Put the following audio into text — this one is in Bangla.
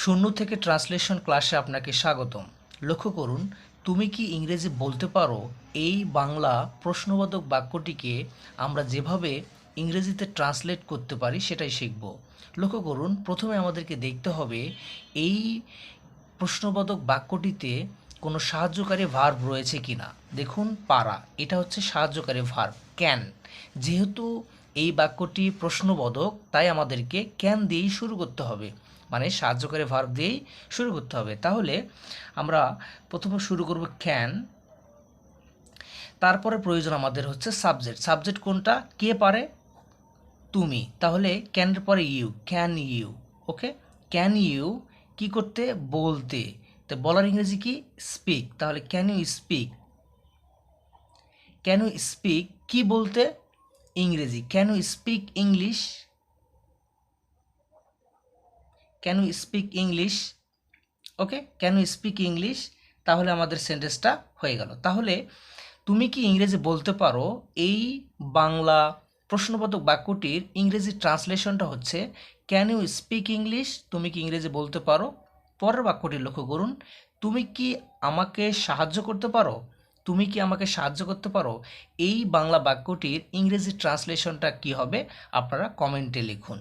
শূন্য থেকে ট্রান্সলেশন ক্লাসে আপনাকে স্বাগতম। লক্ষ্য করুন, তুমি কি ইংরেজি বলতে পারো? এই বাংলা প্রশ্নবোধক বাক্যটিকে আমরা যেভাবে ইংরেজিতে ট্রান্সলেট করতে পারি সেটাই শিখব। লক্ষ্য করুন, প্রথমে আমাদেরকে দেখতে হবে, এই প্রশ্নবোধক বাক্যটিতে কোনো সাহায্যকারী ভার্ব রয়েছে কি না দেখুন, পারা, এটা হচ্ছে সাহায্যকারী ভার্ব, ক্যান। যেহেতু এই বাক্যটি প্রশ্নবোধক, তাই আমাদেরকে ক্যান দিয়েই শুরু করতে হবে। মানে সাহায্যকারী ভার্ব দিয়েই শুরু করতে হবে। তাহলে আমরা প্রথমে শুরু করব ক্যান তারপরে প্রয়োজন আমাদের হচ্ছে সাবজেক্ট সাবজেক্ট কোনটা? কে পারে? তুমি। তাহলে ক্যানের পরে you can you okay? Can you কি করতে? বলতে। তো বলার ইংরেজি কি? স্পিক তাহলে can you speak can you speak কি বলতে? ইংরেজি। Can you speak English can you speak English okay can you speak English তাহলে আমাদের সেন্টেন্সটা হয়ে গেল। তাহলে তুমি কি ইংরেজি বলতে পারো? এই বাংলা প্রশ্নবোধক বাক্যটির ইংরেজি ট্রান্সলেশনটা হচ্ছে ক্যান ইউ স্পিক ইংলিশ তুমি কি ইংরেজি বলতে পারো? পরের বাক্যটি লক্ষ্য করুন। তুমি কি আমাকে সাহায্য করতে পারো? তুমি কি আমাকে সাহায্য করতে পারো? এই বাংলা বাক্যটির ইংরেজি ট্রান্সলেশনটা কি হবে? আপনারা কমেন্টে লিখুন।